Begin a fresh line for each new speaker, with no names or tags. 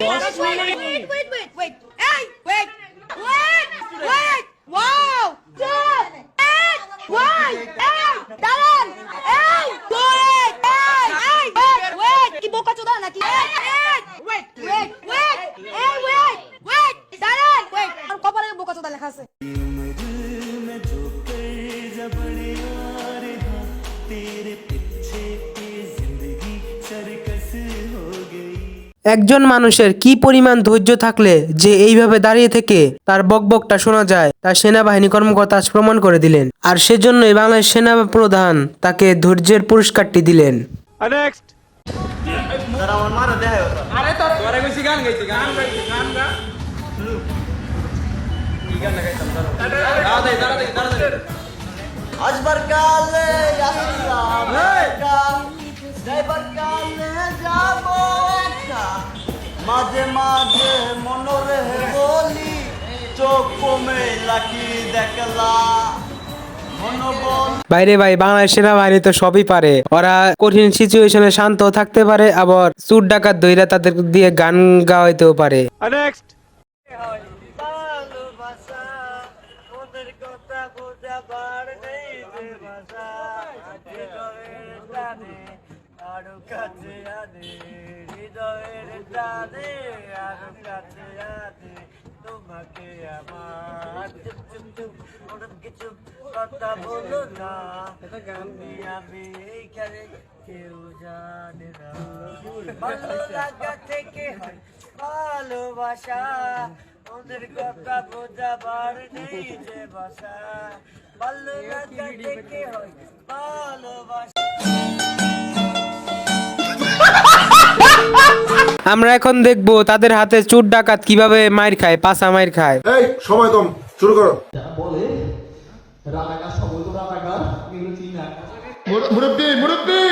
Wait, wait, wait, wait, wait. Hey, wait, wait, wait. Wow. Stop. Hey, wait, hey, দাঁড়ান, hey, wait, hey, hey, wait, wait. কি বোকা চোদা নাকি? Wait, wait, wait, wait, hey, wait, wait, দাঁড়ান, wait. আমার কপালে বোকা চোদা লেখা আছে।
একজন মানুষের কি পরিমাণ ধৈর্য থাকলে যে এইভাবে দাঁড়িয়ে থেকে তার বকবকটা শোনা যায় তা সেনাবাহিনী কর্মকর্তা আজ প্রমাণ করে দিলেন। আর সেজন্যই বাংলাদেশ সেনা প্রধান তাকে ধৈর্যের পুরস্কারটি দিলেন।
আসবার কালে আসলাম মাঝে মাঝে মনরে বলি চোখ কমে লাকি দেখলা।
বাইরে ভাই বাংলাদেশ সেনাবাহিনী তো সবই পারে। ওরা কঠিন সিচুয়েশনে শান্ত থাকতে পারে আবার চুর ডাকাত দইরা তাদের দিয়ে গান গাওয়াইতেও পারে।
আরও কাছে আনে। হৃদয়ের টানে আরও কাছে আনে তোমাকে আমার। চুপ চুপ চুপ, ওরম কিছু কথা বলো না। আমি আমি এইখানে কেউ জানে না। ভালো লাগা থেকে হয় ভালোবাসা। ওদের কথা বোঝাবার নেই যে ভাষা ভালো লাগা থেকে হয় ভালোবাসা।
আমরা এখন দেখব তাদের হাতে চোর ডাকাত কীভাবে মাইর খায় পাশা মাইর খায়।
এই সময় কম শুরু করো। মুরব্বী মুরব্বী!